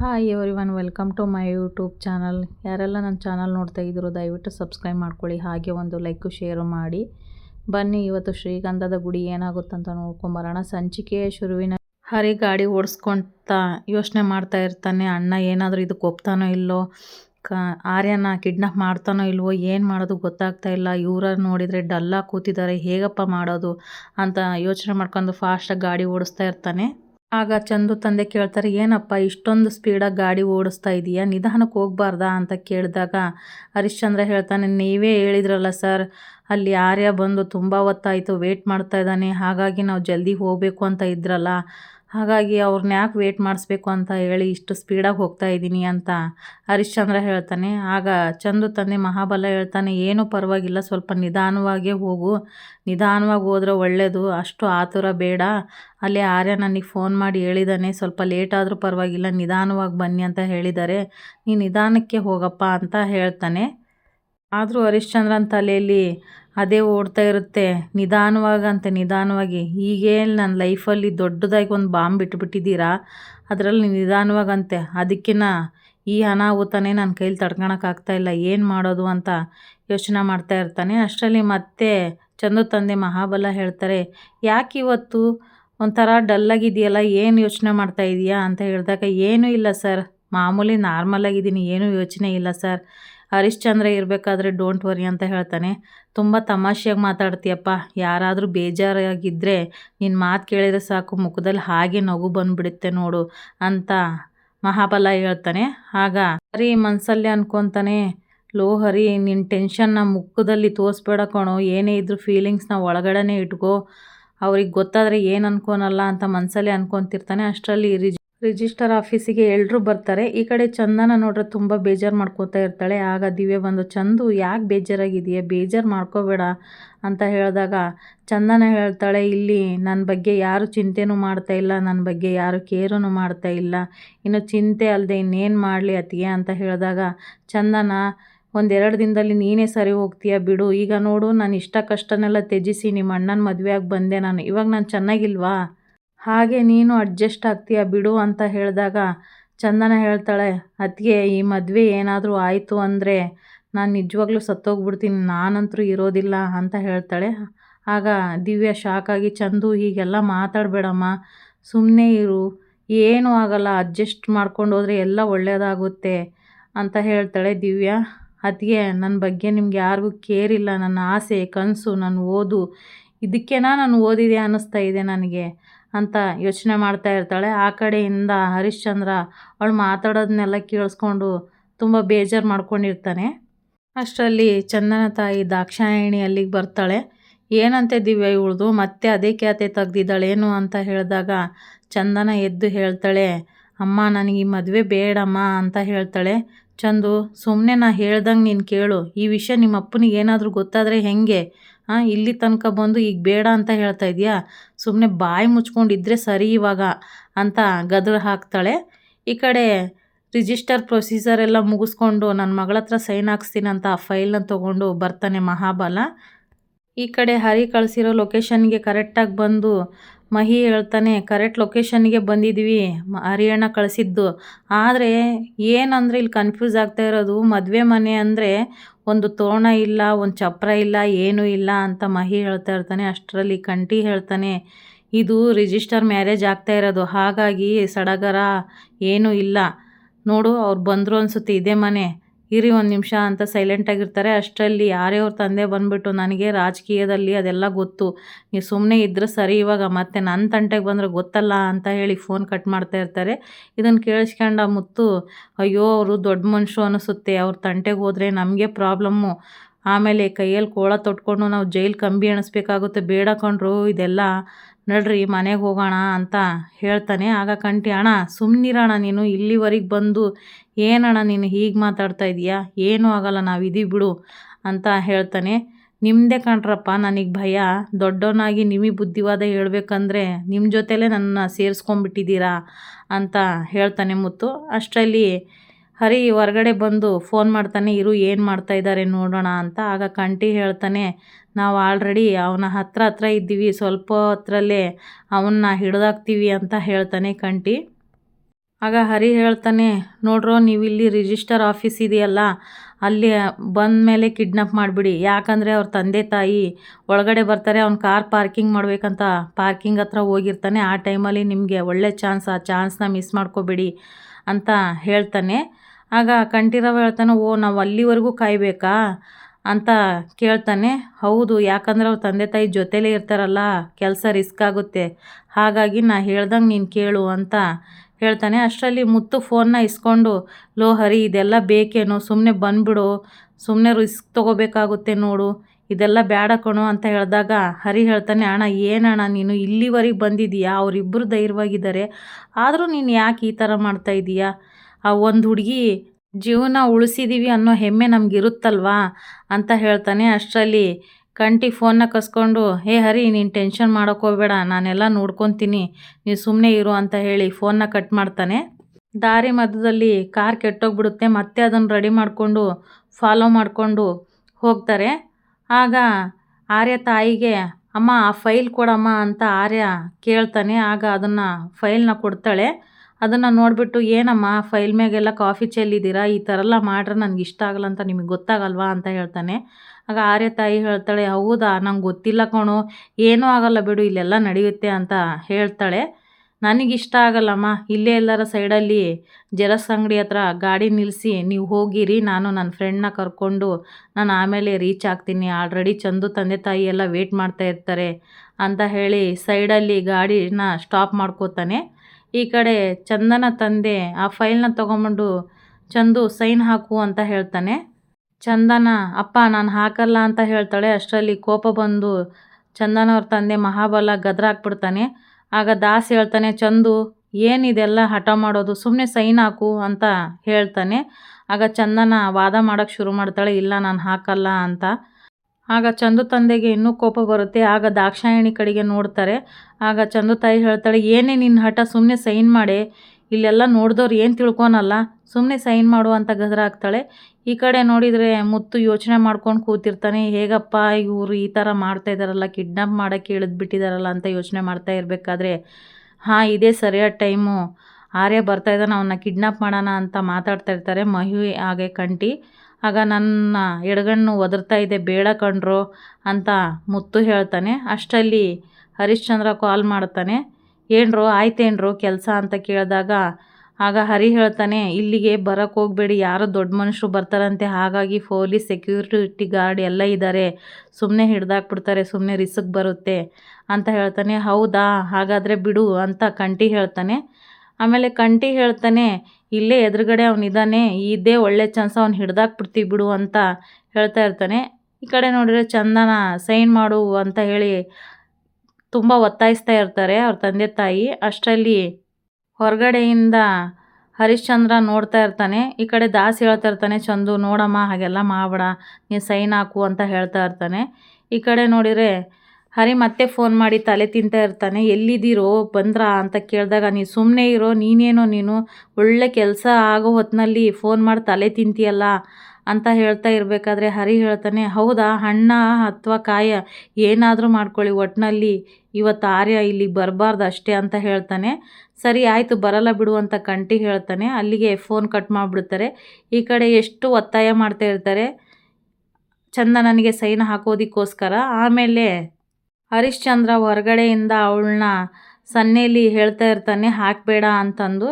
Hi everyone welcome to my YouTube channel ಯಾರೆಲ್ಲ ನನ್ನ channel ನೋಡ್ತಾ ಇದ್ರು ದಯವಿಟ್ಟು ಸಬ್ಸ್ಕ್ರೈಬ್ ಮಾಡ್ಕೊಳ್ಳಿ. ಹಾಗೆ ಒಂದು ಲೈಕು ಶೇರು ಮಾಡಿ. ಬನ್ನಿ, ಇವತ್ತು ಶ್ರೀಗಂಧದ ಗುಡಿ ಏನಾಗುತ್ತಂತ ನೋಡ್ಕೊಂಬರೋಣ. ಸಂಚಿಕೆಯ ಶುರುವಿನ ಹರಿ ಗಾಡಿ ಓಡಿಸ್ಕೊಂತ ಯೋಚನೆ ಮಾಡ್ತಾ ಇರ್ತಾನೆ. ಅಣ್ಣ ಏನಾದರೂ ಇದಕ್ಕೆ ಒಪ್ತಾನೋ ಇಲ್ಲೋ, ಕ, ಆರ್ಯನ ಕಿಡ್ನಾಪ್ ಮಾಡ್ತಾನೋ ಇಲ್ವೋ, ಏನು ಮಾಡೋದು ಗೊತ್ತಾಗ್ತಾ ಇಲ್ಲ. ಇವರ ನೋಡಿದರೆ ಡಲ್ಲಾಗಿ ಕೂತಿದ್ದಾರೆ. ಹೇಗಪ್ಪ ಮಾಡೋದು ಅಂತ ಯೋಚನೆ ಮಾಡ್ಕೊಂಡು ಫಾಸ್ಟಾಗಿ ಗಾಡಿ ಓಡಿಸ್ತಾ ಇರ್ತಾನೆ. ಆಗ ಚಂದು ತಂದೆ ಕೇಳ್ತಾರೆ, ಏನಪ್ಪ, ಇಷ್ಟೊಂದು ಸ್ಪೀಡಾಗಿ ಗಾಡಿ ಓಡಿಸ್ತಾ ಇದೀಯಾ? ನಿಧಾನಕ್ಕೆ ಹೋಗ್ಬಾರ್ದಾ? ಅಂತ ಕೇಳಿದಾಗ ಹರಿಶ್ಚಂದ್ರ ಹೇಳ್ತಾನೆ, ನೀವೇ ಹೇಳಿದ್ರಲ್ಲ ಸರ್, ಅಲ್ಲಿ ಆರ್ಯ ಬಂದು ತುಂಬ ಹೊತ್ತಾಯಿತು ವೇಟ್ ಮಾಡ್ತಾ ಇದ್ದಾನೆ, ಹಾಗಾಗಿ ನಾವು ಜಲ್ದಿ ಹೋಗಬೇಕು ಅಂತ ಇದ್ರಲ್ಲ. ಹಾಗಾಗಿ ಅವ್ರನ್ನ ಯಾಕೆ ವೇಟ್ ಮಾಡಿಸ್ಬೇಕು ಅಂತ ಹೇಳಿ ಇಷ್ಟು ಸ್ಪೀಡಾಗಿ ಹೋಗ್ತಾ ಇದ್ದೀನಿ ಅಂತ ಹರಿಶ್ಚಂದ್ರ ಹೇಳ್ತಾನೆ. ಆಗ ಚಂದು ತಂದೆ ಮಹಾಬಲ ಹೇಳ್ತಾನೆ, ಏನೂ ಪರವಾಗಿಲ್ಲ, ಸ್ವಲ್ಪ ನಿಧಾನವಾಗೇ ಹೋಗು. ನಿಧಾನವಾಗಿ ಹೋದ್ರೆ ಒಳ್ಳೆಯದು ಅಷ್ಟು ಆತುರ ಬೇಡ. ಅಲ್ಲಿ ಆರ್ಯ ನನಗೆ ಫೋನ್ ಮಾಡಿ ಹೇಳಿದ್ದಾನೆ ಸ್ವಲ್ಪ ಲೇಟ್ ಆದರೂ ಪರವಾಗಿಲ್ಲ, ನಿಧಾನವಾಗಿ ಬನ್ನಿ ಅಂತ ಹೇಳಿದ್ದಾರೆ ನೀನು ನಿಧಾನಕ್ಕೆ ಹೋಗಪ್ಪ ಅಂತ ಹೇಳ್ತಾನೆ. ಆದರೂ ಹರಿಶ್ಚಂದ್ರನ ತಲೆಯಲ್ಲಿ ಅದೇ ಓಡ್ತಾ ಇರುತ್ತೆ. ನಿಧಾನವಾಗಂತೆ ನಿಧಾನವಾಗಿ. ಹೀಗೆ ನನ್ನ ಲೈಫಲ್ಲಿ ದೊಡ್ಡದಾಗಿ ಒಂದು ಬಾಂಬ್ ಬಿಟ್ಬಿಟ್ಟಿದ್ದೀರಾ? ಅದರಲ್ಲಿ ನಿಧಾನವಾಗಂತೆ. ಅದಕ್ಕಿನ್ನ ಈ ಅನಾಹುತನೇ ನನ್ನ ಕೈಲಿ ತಡ್ಕೊಳಕ್ಕಾಗ್ತಾ ಇಲ್ಲ. ಏನು ಮಾಡೋದು ಅಂತ ಯೋಚನೆ ಮಾಡ್ತಾ ಇರ್ತಾನೆ. ಅಷ್ಟರಲ್ಲಿ ಮತ್ತೆ ಚಂದು ತಂದೆ ಮಹಾಬಲ ಹೇಳ್ತಾರೆ, ಯಾಕೆ ಇವತ್ತು? ಒಂಥರ ಡಲ್ಲಾಗಿದೆಯಲ್ಲ ಏನು ಯೋಚನೆ ಮಾಡ್ತಾ ಇದೀಯಾ? ಅಂತ ಹೇಳಿದಾಗ, ಏನೂ ಇಲ್ಲ ಸರ್. ಮಾಮೂಲಿ ನಾರ್ಮಲ್ ಆಗಿದ್ದೀನಿ. ಏನೂ ಯೋಚನೆ ಇಲ್ಲ ಸರ್. ಹರಿಶ್ಚಂದ್ರ ಇರಬೇಕಾದ್ರೆ ಡೋಂಟ್ ವರಿ ಅಂತ ಹೇಳ್ತಾನೆ. ತುಂಬ ತಮಾಷೆಯಾಗಿ ಮಾತಾಡ್ತೀಯಪ್ಪ. ಯಾರಾದರೂ ಬೇಜಾರಾಗಿದ್ದರೆ ನಿನ್ನ ಮಾತು ಕೇಳಿದರೆ ಸಾಕು, ಮುಖದಲ್ಲಿ ಹಾಗೆ ನಗು ಬಂದುಬಿಡುತ್ತೆ ನೋಡು ಅಂತ ಮಹಾಬಲ ಹೇಳ್ತಾನೆ. ಆಗ, ಹರಿ ಮನಸ್ಸಲ್ಲೇ ಅನ್ಕೊತಾನೆ. ಲೋ ಹರಿ ನಿನ್ನ ಟೆನ್ಷನ್ನ ಮುಖದಲ್ಲಿ ತೋರಿಸ್ಬೇಡ ಕಣೋ. ಏನೇ ಇದ್ರೂ ಫೀಲಿಂಗ್ಸ್ನ ಒಳಗಡೆನೇ ಇಟ್ಕೋ. ಅವ್ರಿಗೆ ಗೊತ್ತಾದರೆ ಏನು ಅನ್ಕೊನಲ್ಲ ಅಂತ ಮನಸ್ಸಲ್ಲೇ ಅನ್ಕೊತಿರ್ತಾನೆ. ಅಷ್ಟರಲ್ಲಿ ರಿಜ್ ರಿಜಿಸ್ಟರ್ ಆಫೀಸಿಗೆ ಎಲ್ಲರೂ ಬರ್ತಾರೆ. ಈ ಕಡೆ ಚಂದನ ನೋಡ್ರೆ ತುಂಬ ಬೇಜಾರು ಮಾಡ್ಕೋತಾ ಇರ್ತಾಳೆ. ಆಗ ದಿವ್ಯ ಬಂದು, ಚಂದು, ಯಾಕೆ ಬೇಜಾರಾಗಿದೆಯಾ ಬೇಜಾರು ಮಾಡ್ಕೋಬೇಡ ಅಂತ ಹೇಳಿದಾಗ ಚಂದನ ಹೇಳ್ತಾಳೆ, ಇಲ್ಲಿ ನನ್ನ ಬಗ್ಗೆ ಯಾರು ಚಿಂತೆನೂ ಮಾಡ್ತಾ ಇಲ್ಲ. ನನ್ನ ಬಗ್ಗೆ ಯಾರು ಕೇರೂ ಮಾಡ್ತಾ ಇಲ್ಲ. ಇನ್ನು ಚಿಂತೆ ಅಲ್ಲದೆ ಇನ್ನೇನು ಮಾಡಲಿ ಅತಿಗೆ ಅಂತ ಹೇಳಿದಾಗ, ಚಂದನ, ಒಂದೆರಡು ದಿನದಲ್ಲಿ ನೀನೇ ಸರಿ ಹೋಗ್ತೀಯ ಬಿಡು. ಈಗ ನೋಡು, ನಾನು ಇಷ್ಟ ಕಷ್ಟನೆಲ್ಲ ತ್ಯಜಿಸಿ ನಿಮ್ಮ ಅಣ್ಣನ ಮದುವೆಯಾಗಿ ಬಂದೆ ನಾನು. ಇವಾಗ ನಾನು ಚೆನ್ನಾಗಿಲ್ವಾ? ಹಾಗೆ ನೀನು ಅಡ್ಜಸ್ಟ್ ಆಗ್ತೀಯ ಬಿಡು ಅಂತ ಹೇಳಿದಾಗ ಚಂದನ ಹೇಳ್ತಾಳೆ ಅದಕ್ಕೆ ಈ ಮದುವೆ ಏನಾದರೂ ಆಯಿತು ಅಂದರೆ ನಾನು ನಿಜವಾಗ್ಲೂ ಸತ್ತೋಗ್ಬಿಡ್ತೀನಿ, ನಾನಂತರೂ ಇರೋದಿಲ್ಲ ಅಂತ ಹೇಳ್ತಾಳೆ. ಆಗ ದಿವ್ಯ ಶಾಕಾಗಿ ಚಂದು, ಹೀಗೆಲ್ಲ ಮಾತಾಡಬೇಡಮ್ಮ ಸುಮ್ಮನೆ ಇರು, ಏನೂ ಆಗಲ್ಲ, ಅಡ್ಜಸ್ಟ್ ಮಾಡ್ಕೊಂಡು ಹೋದರೆ ಎಲ್ಲ ಒಳ್ಳೆಯದಾಗುತ್ತೆ ಅಂತ ಹೇಳ್ತಾಳೆ ದಿವ್ಯ. ಅದಕ್ಕೆ ನನ್ನ ಬಗ್ಗೆ ನಿಮ್ಗೆ ಯಾರಿಗೂ ಕೇರ್ ಇಲ್ಲ ನನ್ನ ಆಸೆ, ಕನಸು, ನಾನು ಓದು, ಇದಕ್ಕೇನಾ ನಾನು ಓದಿದೆ ಅನ್ನಿಸ್ತಾ ಇದೆ ನನಗೆ. ಅಂತ ಯೋಚನೆ ಮಾಡ್ತಾ ಇರ್ತಾಳೆ. ಆ ಕಡೆಯಿಂದ ಹರಿಶ್ಚಂದ್ರ ಅವಳು ಮಾತಾಡೋದನ್ನೆಲ್ಲ ಕೇಳಿಸ್ಕೊಂಡು ತುಂಬ ಬೇಜಾರು ಮಾಡ್ಕೊಂಡಿರ್ತಾನೆ. ಅಷ್ಟರಲ್ಲಿ ಚಂದನ ತಾಯಿ ದಾಕ್ಷಾಯಣಿ ಅಲ್ಲಿಗೆ ಬರ್ತಾಳೆ. ಏನಂತೆ ದಿವ್ಯ ಇವಳ್ದು? ಮತ್ತೆ ಅದೇ ಖ್ಯಾತೆ ತೆಗ್ದಿದ್ದಾಳೇನು ಅಂತ ಹೇಳಿದಾಗ ಚಂದನ ಎದ್ದು ಹೇಳ್ತಾಳೆ, ಅಮ್ಮ, ನನಗೆ ಈ ಮದುವೆ ಬೇಡಮ್ಮ ಅಂತ ಹೇಳ್ತಾಳೆ. ಚಂದು ಸುಮ್ಮನೆ ನಾ ಹೇಳ್ದಂಗೆ ನೀನು ಕೇಳು. ಈ ವಿಷಯ ನಿಮ್ಮ ಅಪ್ಪನಿಗೆ ಏನಾದರೂ ಗೊತ್ತಾದರೆ ಹೇಗೆ? ಹಾಂ, ಇಲ್ಲಿ ತನಕ ಬಂದು ಈಗ ಬೇಡ ಅಂತ ಹೇಳ್ತಾ ಇದೆಯಾ? ಸುಮ್ಮನೆ ಬಾಯಿ ಮುಚ್ಕೊಂಡಿದ್ರೆ ಸರಿ ಇವಾಗ ಅಂತ ಗದ್ರ ಹಾಕ್ತಾಳೆ. ಈ ಕಡೆ ರಿಜಿಸ್ಟರ್ ಪ್ರೊಸೀಜರ್ ಎಲ್ಲ ಮುಗಿಸ್ಕೊಂಡು ನನ್ನ ಮಗಳ ಹತ್ರ ಸೈನ್ ಹಾಕ್ಸ್ತೀನಿ ಅಂತ ಆ ಫೈಲ್ನ ತೊಗೊಂಡು ಬರ್ತಾನೆ ಮಹಾಬಲ. ಈ ಕಡೆ ಹರಿ ಕಳಿಸಿರೋ ಲೊಕೇಶನ್ಗೆ ಕರೆಕ್ಟಾಗಿ ಬಂದು ಮಹಿ ಹೇಳ್ತಾನೆ ಕರೆಕ್ಟ್ ಲೊಕೇಶನ್ಗೆ ಬಂದಿದ್ದೀವಿ ಹರಿಯಣ್ಣ ಕಳಿಸಿದ್ದು. ಆದರೆ ಏನಂದರೆ ಇಲ್ಲಿ ಕನ್ಫ್ಯೂಸ್ ಆಗ್ತಾ ಇರೋದು, ಮದುವೆ ಮನೆ ಅಂದರೆ ಒಂದು ತೋರಣ ಇಲ್ಲ, ಒಂದು ಚಪ್ರ ಇಲ್ಲ, ಏನೂ ಇಲ್ಲ ಅಂತ ಮಹಿ ಹೇಳ್ತಾ ಇರ್ತಾನೆ. ಅಷ್ಟರಲ್ಲಿ ಕಂಠಿ ಹೇಳ್ತಾನೆ, ಇದು ರಿಜಿಸ್ಟರ್ ಮ್ಯಾರೇಜ್ ಆಗ್ತಾ ಇರೋದು, ಹಾಗಾಗಿ ಸಡಗರ ಏನೂ ಇಲ್ಲ. ನೋಡು, ಅವ್ರು ಬಂದರು ಅನಿಸುತ್ತೆ, ಇದೇ ಮನೆ. ಇರಿ ಒಂದು ನಿಮಿಷ ಅಂತ ಸೈಲೆಂಟಾಗಿರ್ತಾರೆ ಅಷ್ಟರಲ್ಲಿ ಯಾರೇ ಅವ್ರ ತಂದೆ ಬಂದುಬಿಟ್ಟು ನನಗೆ ರಾಜಕೀಯದಲ್ಲಿ ಅದೆಲ್ಲ ಗೊತ್ತು. ನೀವು ಸುಮ್ಮನೆ ಇದ್ದರೆ ಸರಿ ಇವಾಗ ಮತ್ತೆ ನನ್ನ ತಂಟೆಗೆ ಬಂದರೆ ಗೊತ್ತಲ್ಲ ಅಂತ ಹೇಳಿ ಫೋನ್ ಕಟ್ ಮಾಡ್ತಾ ಇರ್ತಾರೆ. ಇದನ್ನು ಕೇಳಿಸ್ಕೊಂಡ ಮುತ್ತು, ಅಯ್ಯೋ, ಅವರು ದೊಡ್ಡ ಮನುಷ್ಯ ಅನಿಸುತ್ತೆ. ಅವ್ರ ತಂಟೆಗೆ ಹೋದರೆ ನಮಗೆ ಪ್ರಾಬ್ಲಮ್ಮು ಆಮೇಲೆ ಕೈಯಲ್ಲಿ ಕೋಳ ತೊಟ್ಕೊಂಡು ನಾವು ಜೈಲ್ ಕಂಬಿ ಎಣಿಸ್ಬೇಕಾಗುತ್ತೆ. ಬೇಡ ಕಂಡ್ರು ಇದೆಲ್ಲ ನಡ್ರಿ, ಮನೆಗೆ ಹೋಗೋಣ ಅಂತ ಹೇಳ್ತಾನೆ. ಆಗ ಕಂಟಿ, ಅಣ್ಣ ಸುಮ್ಮನಿರಣ ನೀನು, ಇಲ್ಲಿವರೆಗೆ ಬಂದು ಏನಣ್ಣ ನೀನು ಹೀಗೆ ಮಾತಾಡ್ತಾ ಇದೀಯಾ ಏನೂ ಆಗಲ್ಲ, ನಾವು ಇದೀವಿ ಬಿಡು ಅಂತ ಹೇಳ್ತಾನೆ. ನಿಮ್ಮದೇ ಕಾಣ್ರಪ್ಪ ನನಗೆ ಭಯ. ದೊಡ್ಡವನಾಗಿ ನಿಮಗೆ ಬುದ್ಧಿವಾದ ಹೇಳಬೇಕಂದ್ರೆ ನಿಮ್ಮ ಜೊತೆಲೇ ನನ್ನ ಸೇರಿಸ್ಕೊಂಬಿಟ್ಟಿದ್ದೀರಾ ಅಂತ ಹೇಳ್ತಾನೆ ಮುತ್ತು. ಅಷ್ಟರಲ್ಲಿ ಹರಿ, ಹೊರಗಡೆ ಬಂದು ಫೋನ್ ಮಾಡ್ತಾನೆ, ಇರು, ಏನು ಮಾಡ್ತಾ ಇದ್ದಾರೆ ನೋಡೋಣ ಅಂತ. ಆಗ ಕಂಟಿ ಹೇಳ್ತಾನೆ, ನಾವು ಆಲ್ರೆಡಿ ಅವನ ಹತ್ರ ಹತ್ರ ಇದ್ದೀವಿ ಸ್ವಲ್ಪ ಹತ್ರಲ್ಲೇ ಅವನ್ನ ಹಿಡ್ದಾಕ್ತೀವಿ ಅಂತ ಹೇಳ್ತಾನೆ ಕಂಟಿ ಆಗ ಹರಿ ಹೇಳ್ತಾನೆ, ನೋಡ್ರೋ ನೀವು ಇಲ್ಲಿ ರಿಜಿಸ್ಟರ್ ಆಫೀಸ್ ಇದೆಯಲ್ಲ, ಅಲ್ಲಿ ಬಂದ ಮೇಲೆ ಕಿಡ್ನಾಪ್ ಮಾಡಿಬಿಡಿ. ಯಾಕಂದರೆ ಅವ್ರ ತಂದೆ ತಾಯಿ ಒಳಗಡೆ ಬರ್ತಾರೆ, ಅವ್ನು ಕಾರ್ ಪಾರ್ಕಿಂಗ್ ಮಾಡಬೇಕಂತ ಪಾರ್ಕಿಂಗ್ ಹತ್ರ ಹೋಗಿರ್ತಾನೆ. ಆ ಟೈಮಲ್ಲಿ ನಿಮಗೆ ಒಳ್ಳೆ ಚಾನ್ಸ್ ಆ ಚಾನ್ಸ್ನ ಮಿಸ್ ಮಾಡ್ಕೋಬೇಡಿ ಅಂತ ಹೇಳ್ತಾನೆ. ಆಗ ಕಂಠೀರವ ಹೇಳ್ತಾನೆ, ಓ, ನಾವು ಅಲ್ಲಿವರೆಗೂ ಕಾಯಬೇಕಾ? ಅಂತ ಕೇಳ್ತಾನೆ. ಹೌದು, ಯಾಕಂದ್ರೆ ಅವ್ರ ತಂದೆ ತಾಯಿ ಜೊತೆಲೇ ಇರ್ತಾರಲ್ಲ, ಕೆಲಸ ರಿಸ್ಕ್ ಆಗುತ್ತೆ. ಹಾಗಾಗಿ ನಾ ಹೇಳ್ದಂಗೆ ನೀನು ಕೇಳು ಅಂತ ಹೇಳ್ತಾನೆ. ಅಷ್ಟರಲ್ಲಿ ಮುತ್ತು ಫೋನ್ನ ಇಸ್ಕೊಂಡು, ಲೋ ಹರಿ, ಇದೆಲ್ಲ ಬೇಕೇನೋ ಸುಮ್ಮನೆ ಬಂದ್ಬಿಡು. ಸುಮ್ಮನೆ ರಿಸ್ಕ್ ತೊಗೋಬೇಕಾಗುತ್ತೆ ನೋಡು. ಇದೆಲ್ಲ ಬೇಡ ಕಣು ಅಂತ ಹೇಳಿದಾಗ ಹರಿ ಹೇಳ್ತಾನೆ, ಅಣ್ಣ, ಏನಣ್ಣ, ನೀನು ಇಲ್ಲಿವರೆಗೆ ಬಂದಿದ್ದೀಯಾ? ಅವರಿಬ್ಬರು ಧೈರ್ಯವಾಗಿದ್ದಾರೆ. ಆದರೂ ನೀನು ಯಾಕೆ ಈ ಥರ ಮಾಡ್ತಾ ಇದೀಯಾ? ಆ ಒಂದು ಹುಡುಗಿ, ಜೀವನ ಉಳಿಸಿದ್ದೀವಿ ಅನ್ನೋ ಹೆಮ್ಮೆ ನಮಗಿರುತ್ತಲ್ವಾ? ಅಂತ ಹೇಳ್ತಾನೆ ಅಷ್ಟರಲ್ಲಿ. ಕಂಟಿ ಫೋನ್ನ ಕಸ್ಕೊಂಡು, ಹೇ ಹರಿ, ನೀನು ಟೆನ್ಷನ್ ಮಾಡೋಕ್ಕೋಗ್ಬೇಡ ನಾನೆಲ್ಲ ನೋಡ್ಕೊತೀನಿ. ನೀವು ಸುಮ್ಮನೆ ಇರು ಅಂತ ಹೇಳಿ ಫೋನ್ನ ಕಟ್ ಮಾಡ್ತಾನೆ. ದಾರಿ ಮಧ್ಯದಲ್ಲಿ ಕಾರ್ ಕೆಟ್ಟೋಗ್ಬಿಡುತ್ತೆ, ಮತ್ತೆ ಅದನ್ನು ರೆಡಿ ಮಾಡಿಕೊಂಡು, ಫಾಲೋ ಮಾಡಿಕೊಂಡು ಹೋಗ್ತಾರೆ. ಆಗ ಆರ್ಯ ತಾಯಿಗೆ, ಅಮ್ಮ, ಆ ಫೈಲ್ ಕೊಡಮ್ಮ ಅಂತ ಆರ್ಯ ಕೇಳ್ತಾನೆ. ಆಗ ಅದನ್ನು ಫೈಲ್ನ ಕೊಡ್ತಾಳೆ. ಅದನ್ನು ನೋಡಿಬಿಟ್ಟು, ಏನಮ್ಮ ಫೈಲ್ ಮ್ಯಾಗೆಲ್ಲ ಕಾಫಿ ಚೆಲ್ಲಿದ್ದೀರಾ ಈ ಥರ ಎಲ್ಲ ಮಾಡ್ರೆ ನನಗೆ ಇಷ್ಟ ಆಗಲ್ಲ ಅಂತ ನಿಮಗೆ ಗೊತ್ತಾಗಲ್ವಾ? ಅಂತ ಹೇಳ್ತಾನೆ. ಆಗ ಆರ್ಯ ತಾಯಿ ಹೇಳ್ತಾಳೆ, ಹೌದಾ, ನಂಗೆ ಗೊತ್ತಿಲ್ಲ ಕಣೋ, ಏನೂ ಆಗಲ್ಲ ಬಿಡು, ಇಲ್ಲೆಲ್ಲ ನಡೆಯುತ್ತೆ ಅಂತ ಹೇಳ್ತಾಳೆ. ನನಗಿಷ್ಟ ಆಗಲ್ಲಮ್ಮ, ಇಲ್ಲೇ ಎಲ್ಲರ ಸೈಡಲ್ಲಿ ಜೆರಾಕ್ಸ್ ಅಂಗಡಿ ಹತ್ರ ಗಾಡಿ ನಿಲ್ಲಿಸಿ ನೀವು ಹೋಗಿರಿ, ನಾನು ನನ್ನ ಫ್ರೆಂಡ್ನ ಕರ್ಕೊಂಡು ನಾನು ಆಮೇಲೆ ರೀಚ್ ಆಗ್ತೀನಿ ಆಲ್ರೆಡಿ ಚಂದು ತಂದೆ ತಾಯಿ ಎಲ್ಲ ವೇಟ್ ಮಾಡ್ತಾ ಇರ್ತಾರೆ ಅಂತ ಹೇಳಿ ಸೈಡಲ್ಲಿ ಗಾಡಿನ ಸ್ಟಾಪ್ ಮಾಡ್ಕೋತಾನೆ. ಈ ಕಡೆ ಚಂದನ ತಂದೆ ಆ ಫೈಲ್ನ ತೊಗೊಂಬಂಡು ಚಂದು ಸೈನ್ ಹಾಕು ಅಂತ ಹೇಳ್ತಾನೆ. ಚಂದನ, ಅಪ್ಪ, ನಾನು ಹಾಕಲ್ಲ ಅಂತ ಹೇಳ್ತಾಳೆ. ಅಷ್ಟರಲ್ಲಿ ಕೋಪ ಬಂದು ಚಂದನ ಅವ್ರ ತಂದೆ ಮಹಾಬಲ ಗದ್ರ ಹಾಕ್ಬಿಡ್ತಾನೆ ಆಗ ದಾಸ್ ಹೇಳ್ತಾನೆ, ಚಂದು ಏನಿದೆಲ್ಲ ಹಠ ಮಾಡೋದು? ಸುಮ್ಮನೆ ಸೈನ್ ಹಾಕು ಅಂತ ಹೇಳ್ತಾನೆ. ಆಗ ಚಂದನ ವಾದ ಮಾಡೋಕ್ಕೆ ಶುರು ಮಾಡ್ತಾಳೆ, ಇಲ್ಲ, ನಾನು ಹಾಕಲ್ಲ ಅಂತ. ಆಗ ಚಂದು ತಂದೆಗೆ ಇನ್ನೂ ಕೋಪ ಬರುತ್ತೆ. ಆಗ ದಾಕ್ಷಾಯಣಿ ಕಡೆಗೆ ನೋಡ್ತಾರೆ. ಆಗ ಚಂದು ತಾಯಿ ಹೇಳ್ತಾಳೆ, ಏನೇ ನಿನ್ನ ಹಠ ಸುಮ್ಮನೆ ಸೈನ್ ಮಾಡಿ. ಇಲ್ಲೆಲ್ಲ ನೋಡಿದವ್ರು ಏನು ತಿಳ್ಕೊನಲ್ಲ. ಸುಮ್ಮನೆ ಸೈನ್ ಮಾಡು ಅಂತ ಗದ್ರ ಹಾಕ್ತಾಳೆ. ಈ ಕಡೆ ನೋಡಿದರೆ ಮುತ್ತು ಯೋಚನೆ ಮಾಡ್ಕೊಂಡು ಕೂತಿರ್ತಾನೆ. ಹೇಗಪ್ಪ, ಇವರು ಈ ಥರ ಮಾಡ್ತಾ ಇದ್ದಾರಲ್ಲ ಕಿಡ್ನಾಪ್ ಮಾಡೋಕ್ಕೆ ಇಳಿದ್ಬಿಟ್ಟಿದಾರಲ್ಲ ಅಂತ ಯೋಚನೆ ಮಾಡ್ತಾ ಇರಬೇಕಾದ್ರೆ, ಹಾಂ, ಇದೇ ಸರಿಯಾದ ಟೈಮು. ಆರ್ಯ ಬರ್ತಾ ಇದ್ದಾನೆ ಅವನ್ನ ಕಿಡ್ನಾಪ್ ಮಾಡೋಣ ಅಂತ ಮಾತಾಡ್ತಾ ಇರ್ತಾರೆ ಮಹಿ ಹಾಗೆ ಕಂಟಿ ಆಗ ನನ್ನ ಎಡಗಣ್ಣು ಒದರ್ತಾ ಇದೆ, ಬೇಡ ಕಣ್ರೋ ಅಂತ ಮುತ್ತು ಹೇಳ್ತಾನೆ. ಅಷ್ಟಲ್ಲಿ ಹರಿಶ್ಚಂದ್ರ ಕಾಲ್ ಮಾಡ್ತಾನೆ, ಏನ್ರೋ ಆಯ್ತೇನ್ರೋ ಕೆಲಸ ಅಂತ ಕೇಳಿದಾಗ ಆಗ ಹರಿ ಹೇಳ್ತಾನೆ, ಇಲ್ಲಿಗೆ ಬರೋಕ್ಕೆ ಹೋಗಬೇಡಿ, ಯಾರೋ ದೊಡ್ಡ ಮನುಷ್ಯರು ಬರ್ತಾರಂತೆ, ಹಾಗಾಗಿ ಪೊಲೀಸ್, ಸೆಕ್ಯೂರಿಟಿ ಗಾರ್ಡ್ ಎಲ್ಲ ಇದ್ದಾರೆ ಸುಮ್ಮನೆ ಹಿಡ್ದಾಕ್ಬಿಡ್ತಾರೆ ಸುಮ್ಮನೆ ರಿಸ್ಕ್ ಬರುತ್ತೆ ಅಂತ ಹೇಳ್ತಾನೆ. ಹೌದಾ, ಹಾಗಾದರೆ ಬಿಡು ಅಂತ ಕಂಟಿ ಹೇಳ್ತಾನೆ. ಆಮೇಲೆ ಕಂಟಿ ಹೇಳ್ತಾನೆ, ಇಲ್ಲೇ ಎದುರುಗಡೆ ಅವನಿದ್ದಾನೆ ಇದೇ ಒಳ್ಳೆ ಚಾನ್ಸ್ ಅವ್ನು ಹಿಡ್ದಾಕ್ಬಿಡ್ತೀವಿ ಬಿಡು ಅಂತ ಹೇಳ್ತಾ ಇರ್ತಾನೆ. ಈ ಕಡೆ ನೋಡಿದ್ರೆ ಚಂದನ ಸೈನ್ ಮಾಡು ಅಂತ ಹೇಳಿ ತುಂಬ ಒತ್ತಾಯಿಸ್ತಾ ಇರ್ತಾರೆ ಅವ್ರ ತಂದೆ ತಾಯಿ. ಅಷ್ಟರಲ್ಲಿ ಹೊರಗಡೆಯಿಂದ ಹರಿಶ್ಚಂದ್ರ ನೋಡ್ತಾ ಇರ್ತಾನೆ. ಈ ಕಡೆ ದಾಸ್ ಹೇಳ್ತಾ ಇರ್ತಾನೆ, ಚಂದು, ನೋಡಮ್ಮ, ಹಾಗೆಲ್ಲ ಮಾಡಬೇಡ, ನೀನು ಸೈನ್ ಹಾಕು ಅಂತ ಹೇಳ್ತಾ ಇರ್ತಾನೆ. ಈ ಕಡೆ ನೋಡಿದರೆ ಹರಿ ಮತ್ತೆ ಫೋನ್ ಮಾಡಿ ತಲೆ ತಿಂತಾ ಇರ್ತಾನೆ, ಎಲ್ಲಿದ್ದೀರೋ, ಬಂದ್ರಾ? ಅಂತ ಕೇಳಿದಾಗ ನೀನು ಸುಮ್ಮನೆ ಇರೋ, ನೀನೇನೋ ನೀನು, ಒಳ್ಳೆ ಕೆಲಸ ಆಗೋ ಹೊತ್ತಿನಲ್ಲಿ ಫೋನ್ ಮಾಡಿ ತಲೆ ತಿಂತೀಯಲ್ಲ? ಅಂತ ಹೇಳ್ತಾ ಇರಬೇಕಾದ್ರೆ ಹರಿ ಹೇಳ್ತಾನೆ, ಹೌದಾ ಹಣ್ಣ ಅಥವಾ ಕಾಯ, ಏನಾದರೂ ಮಾಡ್ಕೊಳ್ಳಿ ಒಟ್ಟಿನಲ್ಲಿ ಇವತ್ತು ಆರ್ಯ ಇಲ್ಲಿಗೆ ಬರಬಾರ್ದು ಅಷ್ಟೇ ಅಂತ ಹೇಳ್ತಾನೆ. ಸರಿ, ಆಯಿತು, ಬರಲ್ಲ ಬಿಡು ಅಂತ ಕಂಟಿ ಹೇಳ್ತಾನೆ. ಅಲ್ಲಿಗೆ ಫೋನ್ ಕಟ್ ಮಾಡಿಬಿಡ್ತಾರೆ. ಈ ಕಡೆ ಎಷ್ಟು ಒತ್ತಾಯ ಮಾಡ್ತಾ ಇರ್ತಾರೆ ಚಂದ ನನಗೆ ಸೈನ್ ಹಾಕೋದಕ್ಕೋಸ್ಕರ. ಆಮೇಲೆ ಹರಿಶ್ಚಂದ್ರ ಹೊರಗಡೆಯಿಂದ ಅವಳನ್ನ ಸನ್ನೆಯಲ್ಲಿ ಹೇಳ್ತಾ ಇರ್ತಾನೆ, ಹಾಕಬೇಡ ಅಂತಂದು.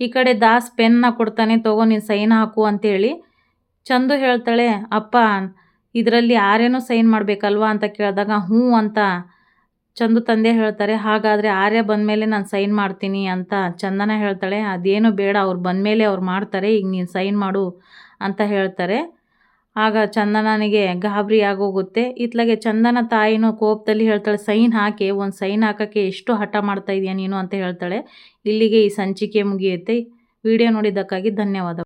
ಈ ಕಡೆ ದಾಸ್ ಪೆನ್ನ ಕೊಡ್ತಾನೆ, ತಗೋ, ನೀನು ಸೈನ್ ಹಾಕು ಅಂತೇಳಿ. ಚಂದು ಹೇಳ್ತಾಳೆ, ಅಪ್ಪ, ಇದರಲ್ಲಿ ಆರ್ಯನೂ ಸೈನ್ ಮಾಡಬೇಕಲ್ವಾ ಅಂತ ಕೇಳಿದಾಗ, ಹ್ಞೂ ಅಂತ ಚಂದು ತಂದೆ ಹೇಳ್ತಾರೆ. ಹಾಗಾದರೆ ಆರ್ಯ ಬಂದಮೇಲೆ ನಾನು ಸೈನ್ ಮಾಡ್ತೀನಿ ಅಂತ ಚಂದನ ಹೇಳ್ತಾಳೆ. ಅದೇನು ಬೇಡ, ಅವ್ರು ಬಂದಮೇಲೆ ಅವ್ರು ಮಾಡ್ತಾರೆ, ಈಗ ನೀನು ಸೈನ್ ಮಾಡು ಅಂತ ಹೇಳ್ತಾರೆ. ಆಗ ಚಂದನನಿಗೆ, ಗಾಬರಿ ಆಗೋಗುತ್ತೆ. ಇತ್ಲಾಗೆ ಚಂದನ ತಾಯಿನೂ ಕೋಪದಲ್ಲಿ ಹೇಳ್ತಾಳೆ, ಸೈನ್ ಹಾಕಿ, ಒಂದು ಸೈನ್ ಹಾಕೋಕ್ಕೆ ಎಷ್ಟು ಹಠ ಮಾಡ್ತಾ ಇದೆಯಾ ನೀನು ಅಂತ ಹೇಳ್ತಾಳೆ. ಇಲ್ಲಿಗೆ ಈ ಸಂಚಿಕೆ ಮುಗಿಯುತ್ತೆ. ವಿಡಿಯೋ ನೋಡಿದ್ದಕ್ಕಾಗಿ ಧನ್ಯವಾದ